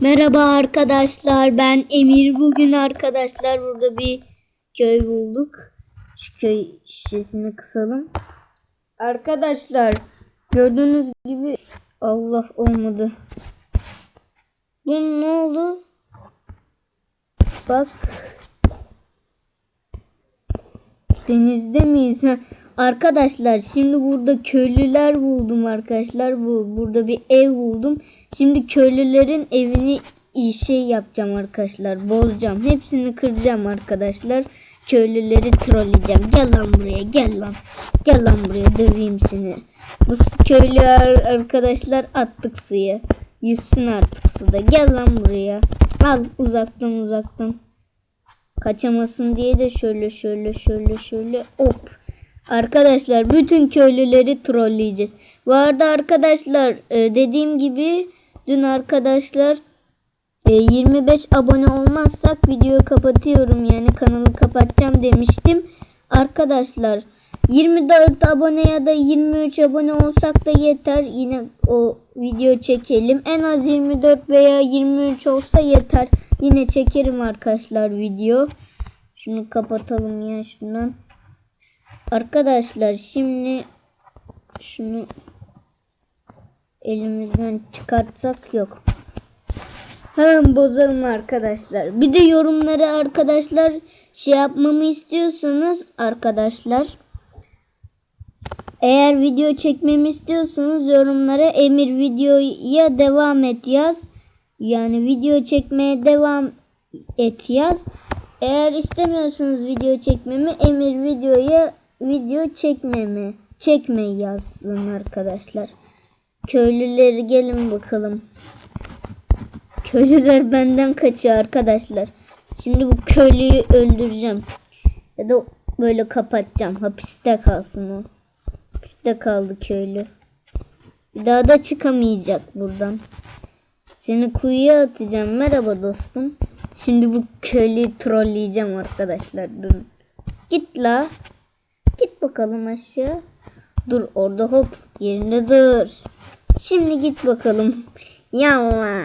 Merhaba arkadaşlar ben Emir bugün arkadaşlar burada bir köy bulduk. Şu köy şişesini kısalım. Arkadaşlar gördüğünüz gibi Allah olmadı. Bu ne oldu? Bak. Denizde miyiz? Arkadaşlar şimdi burada köylüler buldum arkadaşlar. Bu burada bir ev buldum. Şimdi köylülerin evini şey yapacağım arkadaşlar. Bozacağım. Hepsini kıracağım arkadaşlar. Köylüleri trolleyeceğim. Gel lan buraya gel lan. Gel lan buraya döveyim seni. Bu köylü ar- arkadaşlar attık suya. Yüzsün artık suda. Gel lan buraya. Al uzaktan uzaktan. Kaçamasın diye de şöyle şöyle şöyle şöyle hop. Arkadaşlar bütün köylüleri trolleyeceğiz. Bu arada arkadaşlar e, dediğim gibi dün arkadaşlar e, 25 abone olmazsak videoyu kapatıyorum yani kanalı kapatacağım demiştim. Arkadaşlar 24 abone ya da 23 abone olsak da yeter. Yine o video çekelim. En az 24 veya 23 olsa yeter. Yine çekerim arkadaşlar video. Şunu kapatalım ya şundan. Arkadaşlar şimdi şunu elimizden çıkartsak yok. Hemen bozalım arkadaşlar. Bir de yorumları arkadaşlar şey yapmamı istiyorsanız arkadaşlar eğer video çekmemi istiyorsanız yorumlara Emir videoya devam et yaz. Yani video çekmeye devam et yaz. Eğer istemiyorsanız video çekmemi Emir videoya video çekmemi çekme yazsın arkadaşlar. Köylüleri gelin bakalım. Köylüler benden kaçıyor arkadaşlar. Şimdi bu köylüyü öldüreceğim. Ya da böyle kapatacağım. Hapiste kalsın o. Hapiste kaldı köylü. Bir daha da çıkamayacak buradan. Seni kuyuya atacağım. Merhaba dostum. Şimdi bu köylüyü trolleyeceğim arkadaşlar. Durun. Git la. Bakalım aşağı. Dur orada hop. Yerinde dur. Şimdi git bakalım. Yallah.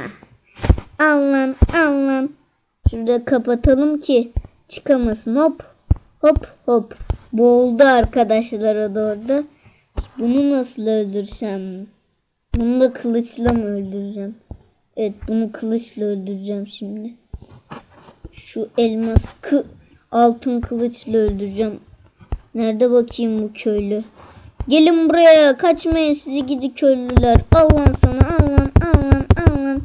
Al lan al lan. Şurada kapatalım ki çıkamasın. Hop. Hop hop. Boğuldu arkadaşlar o da orada. Bunu nasıl öldürsem? Bunu da kılıçla mı öldüreceğim? Evet bunu kılıçla öldüreceğim şimdi. Şu elmas kı altın kılıçla öldüreceğim. Nerede bakayım bu köylü? Gelin buraya kaçmayın sizi gidi köylüler. Al lan sana al lan al lan al lan.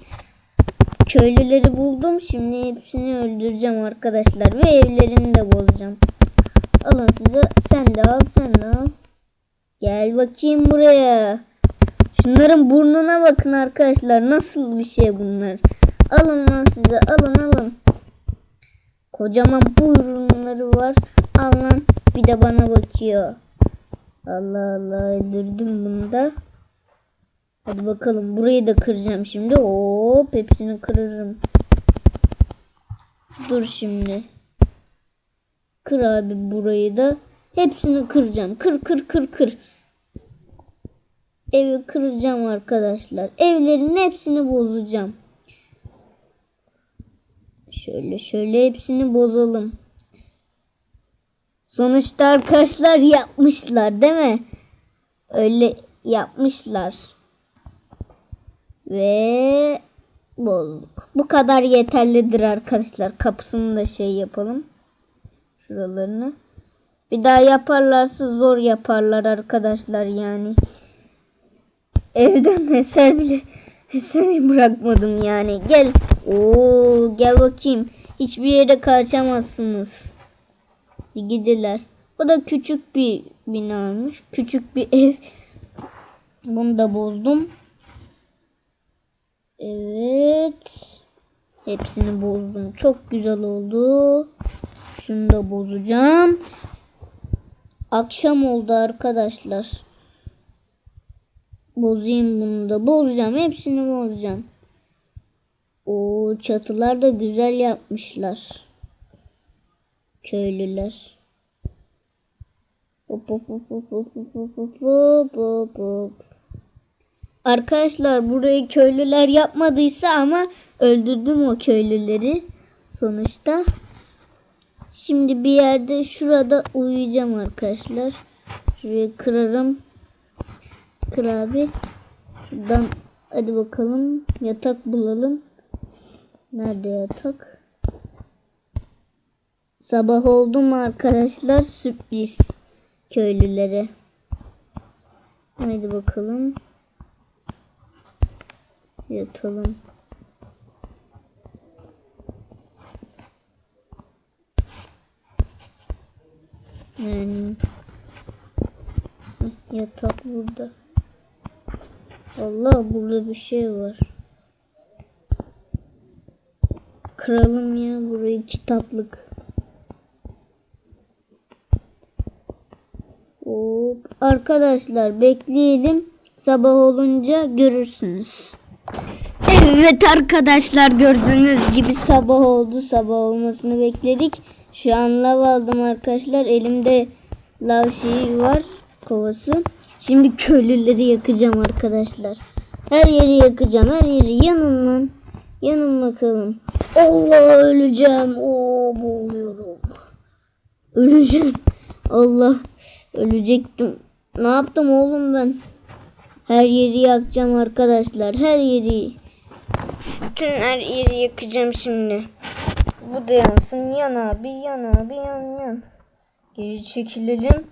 Köylüleri buldum şimdi hepsini öldüreceğim arkadaşlar ve evlerini de bozacağım. Alın size sen de al sen de al. Gel bakayım buraya. Şunların burnuna bakın arkadaşlar. Nasıl bir şey bunlar. Alın lan size alın alın. Kocaman burunları var. Al lan. Bir de bana bakıyor. Allah Allah öldürdüm bunu da. Hadi bakalım burayı da kıracağım şimdi. Hop hepsini kırarım. Dur şimdi. Kır abi burayı da. Hepsini kıracağım. Kır kır kır kır. Evi kıracağım arkadaşlar. Evlerin hepsini bozacağım. Şöyle şöyle hepsini bozalım. Sonuçta arkadaşlar yapmışlar değil mi? Öyle yapmışlar. Ve bozduk. Bu kadar yeterlidir arkadaşlar. Kapısını da şey yapalım. Şuralarını. Bir daha yaparlarsa zor yaparlar arkadaşlar yani. Evden eser bile eseri bırakmadım yani. Gel. Oo gel bakayım. Hiçbir yere kaçamazsınız. Gidiler. Bu da küçük bir binaymış. Küçük bir ev. Bunu da bozdum. Evet. Hepsini bozdum. Çok güzel oldu. Şunu da bozacağım. Akşam oldu arkadaşlar. Bozayım bunu da. Bozacağım. Hepsini bozacağım. O çatılar da güzel yapmışlar. Köylüler. Arkadaşlar burayı köylüler yapmadıysa ama öldürdüm o köylüleri sonuçta. Şimdi bir yerde şurada uyuyacağım arkadaşlar. Şurayı kırarım. Kır abi. Şuradan hadi bakalım yatak bulalım. Nerede yatak? Sabah oldu mu arkadaşlar? Sürpriz köylülere. Haydi bakalım. Yatalım. Yani Heh, yatak burada. Allah burada bir şey var. Kıralım ya burayı kitaplık. Hop. Arkadaşlar bekleyelim. Sabah olunca görürsünüz. Evet arkadaşlar gördüğünüz gibi sabah oldu. Sabah olmasını bekledik. Şu an lav aldım arkadaşlar. Elimde lav şeyi var. Kovası. Şimdi köylüleri yakacağım arkadaşlar. Her yeri yakacağım. Her yeri yanın lan. Yanın bakalım. Allah öleceğim. Oo boğuluyorum. Öleceğim. Allah ölecektim. Ne yaptım oğlum ben? Her yeri yakacağım arkadaşlar. Her yeri. Bütün her yeri yakacağım şimdi. Bu da yansın. Yan abi, yan abi, yan yan. Geri çekilelim.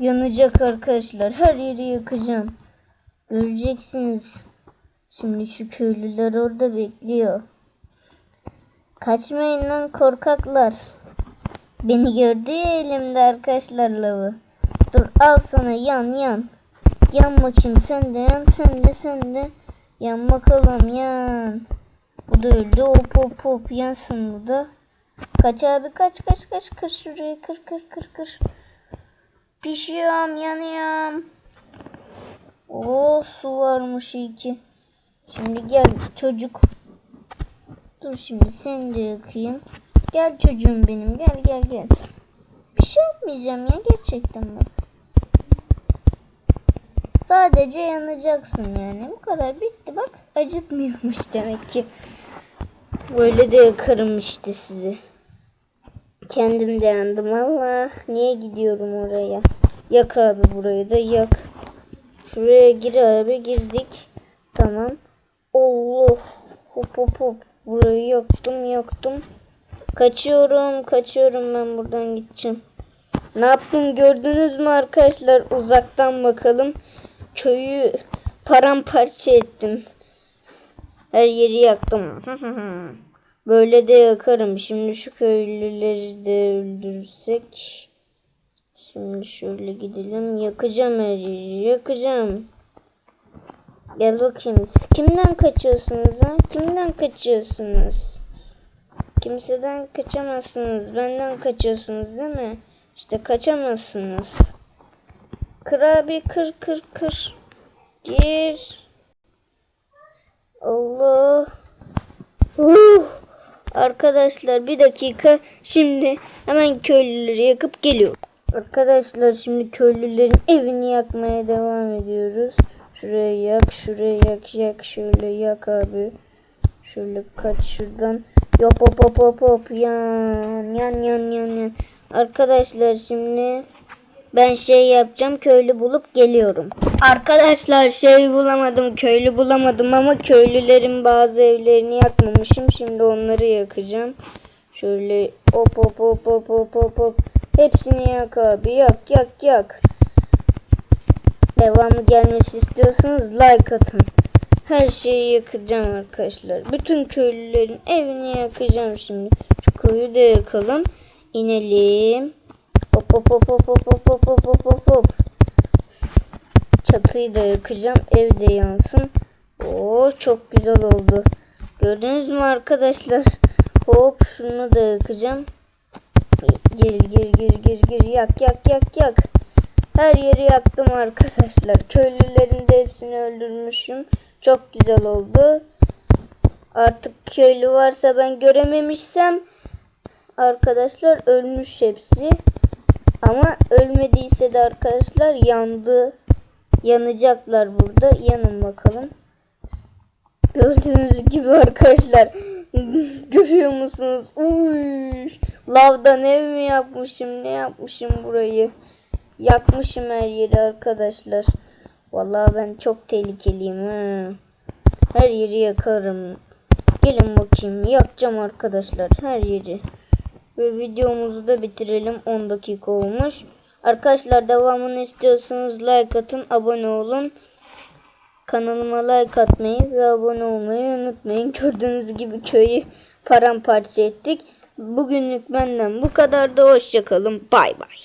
Yanacak arkadaşlar. Her yeri yakacağım. Göreceksiniz. Şimdi şu köylüler orada bekliyor. Kaçmayın lan korkaklar. Beni gördü ya elimde arkadaşlar lavı. Dur al sana yan yan. Yan bakayım sen de yan sen de sen de. Yan bakalım yan. Bu da öldü hop hop hop yansın bu da. Kaç abi kaç kaç kaç kır şurayı kır kır kır kır. Pişiyorum yanıyorum. Oo su varmış iyi ki. Şimdi gel çocuk. Dur şimdi seni de yakayım. Gel çocuğum benim gel gel gel. Bir şey yapmayacağım ya gerçekten bak. Sadece yanacaksın yani. Bu kadar bitti bak. Acıtmıyormuş demek ki. Böyle de yakarım işte sizi. Kendim de yandım Allah. Niye gidiyorum oraya? Yak abi burayı da yak. Şuraya gir abi girdik. Tamam. Allah. Hop hop hop. Burayı yaktım yaktım. Kaçıyorum kaçıyorum ben buradan gideceğim. Ne yaptım gördünüz mü arkadaşlar? Uzaktan bakalım. Köyü paramparça ettim. Her yeri yaktım. Böyle de yakarım. Şimdi şu köylüleri de öldürsek. Şimdi şöyle gidelim. Yakacağım her yeri. Yakacağım. Gel bakayım. Siz kimden kaçıyorsunuz ha? Kimden kaçıyorsunuz? Kimseden kaçamazsınız. Benden kaçıyorsunuz değil mi? İşte kaçamazsınız. Kır abi kır kır kır. Gir. Allah. Uh. Arkadaşlar bir dakika. Şimdi hemen köylüleri yakıp geliyor. Arkadaşlar şimdi köylülerin evini yakmaya devam ediyoruz. Şuraya yak, şuraya yak, yak, şöyle yak abi. Şöyle kaç şuradan. Yop hop hop hop hop yan yan yan yan yan. Arkadaşlar şimdi ben şey yapacağım köylü bulup geliyorum. Arkadaşlar şey bulamadım köylü bulamadım ama köylülerin bazı evlerini yakmamışım. Şimdi onları yakacağım. Şöyle hop hop hop hop hop hop hop. Hepsini yak abi yak yak yak. Devamı gelmesi istiyorsanız like atın. Her şeyi yakacağım arkadaşlar. Bütün köylülerin evini yakacağım şimdi. Şu köyü de yakalım. İnelim. Hop hop hop hop hop hop hop hop hop hop. Çatıyı da yakacağım. Ev de yansın. Oo çok güzel oldu. Gördünüz mü arkadaşlar? Hop şunu da yakacağım. Gir gir gir gir gir yak yak yak yak. Her yeri yaktım arkadaşlar. Köylülerin de hepsini öldürmüşüm. Çok güzel oldu. Artık köylü varsa ben görememişsem arkadaşlar ölmüş hepsi. Ama ölmediyse de arkadaşlar yandı. Yanacaklar burada. Yanın bakalım. Gördüğünüz gibi arkadaşlar. Görüyor musunuz? Uy, lavdan ev mi yapmışım? Ne yapmışım burayı? Yakmışım her yeri arkadaşlar. Vallahi ben çok tehlikeliyim. Ha. Her yeri yakarım. Gelin bakayım. Yakacağım arkadaşlar her yeri. Ve videomuzu da bitirelim. 10 dakika olmuş. Arkadaşlar devamını istiyorsanız like atın, abone olun. Kanalıma like atmayı ve abone olmayı unutmayın. Gördüğünüz gibi köyü paramparça ettik. Bugünlük benden bu kadar da hoşçakalın. Bay bay.